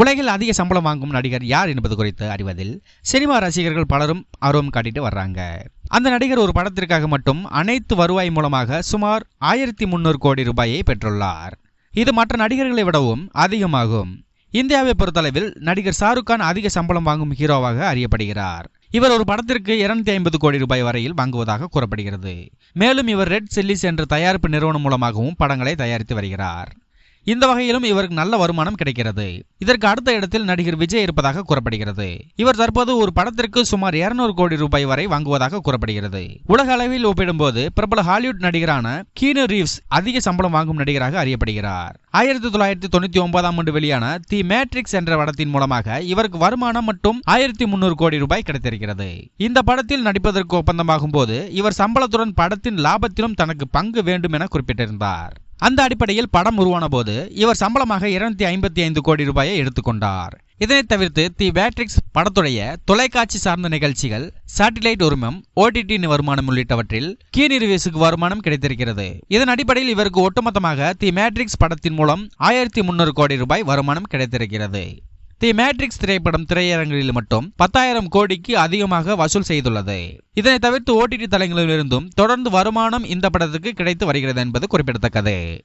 உலகில் அதிக சம்பளம் வாங்கும் நடிகர் யார் என்பது குறித்து அறிவதில் சினிமா ரசிகர்கள் பலரும் ஆர்வம் காட்டிட்டு வர்றாங்க. அந்த நடிகர் ஒரு படத்திற்காக மட்டும் அனைத்து வருவாய் மூலமாக சுமார் ஆயிரத்தி முன்னூறு கோடி ரூபாயை பெற்றுள்ளார். இது மற்ற நடிகர்களை விடவும் அதிகமாகும். இந்தியாவை பொறுத்தளவில் நடிகர் ஷாருக் கான் அதிக சம்பளம் வாங்கும் ஹீரோவாக அறியப்படுகிறார். இவர் ஒரு படத்திற்கு இருநூத்தி ஐம்பது கோடி ரூபாய் வரையில் வாங்குவதாக கூறப்படுகிறது. மேலும் இவர் ரெட் சில்லிஸ் என்ற தயாரிப்பு நிறுவனம் மூலமாகவும் படங்களை தயாரித்து வருகிறார். இந்த வகையிலும் இவருக்கு நல்ல வருமானம் கிடைக்கிறது. இதற்கு அடுத்த இடத்தில் நடிகர் விஜய் இருப்பதாக கூறப்படுகிறது. இவர் தற்போது ஒரு படத்திற்கு சுமார் 200 கோடி ரூபாய் வரை வாங்குவதாக கூறப்படுகிறது. உலக அளவில் ஒப்பிடும்போது பிரபல ஹாலிவுட் நடிகரான கீனு ரீவ்ஸ் அதிக சம்பளம் வாங்கும் நடிகராக அறியப்படுகிறார். ஆயிரத்தி தொள்ளாயிரத்தி தொண்ணூத்தி ஒன்பதாம் ஆண்டு வெளியான தி மேட்ரிக்ஸ் என்ற படத்தின் மூலமாக இவருக்கு வருமானம் மட்டும் ஆயிரத்தி முன்னூறு கோடி ரூபாய் கிடைத்திருக்கிறது. இந்த படத்தில் நடிப்பதற்கு ஒப்பந்தமாகும் போது இவர் சம்பளத்துடன் படத்தின் லாபத்திலும் தனக்கு பங்கு வேண்டும் என குறிப்பிட்டிருந்தார். அந்த அடிப்படையில் படம் உருவான போது இவர் சம்பளமாக இருநூத்தி ஐம்பத்தி ஐந்து கோடி ரூபாயை எடுத்துக்கொண்டார். இதனை தவிர்த்து தி பேட்ரிக்ஸ் படத்துடைய தொலைக்காட்சி சார்ந்த நிகழ்ச்சிகள் சாட்டிலைட் உரிமம் ஓடிடி வருமானம் உள்ளிட்டவற்றில் கீ ரிவ்யூஸுக்கு வருமானம் கிடைத்திருக்கிறது. இதன் அடிப்படையில் இவருக்கு ஒட்டுமொத்தமாக தி மேட்ரிக்ஸ் படத்தின் மூலம் ஆயிரத்தி முன்னூறு கோடி ரூபாய் வருமானம் கிடைத்திருக்கிறது. தி மேட்ரிக்ஸ் திரைப்படம் திரையரங்குகளில் மட்டும் பத்தாயிரம் கோடிக்கு அதிகமாக வசூல் செய்துள்ளது. இதனை தவிர்த்து ஓடிடி தளங்களிலிருந்தும் தொடர்ந்து வருமானம் இந்த படத்துக்கு கிடைத்து வருகிறது என்பது குறிப்பிடத்தக்கது.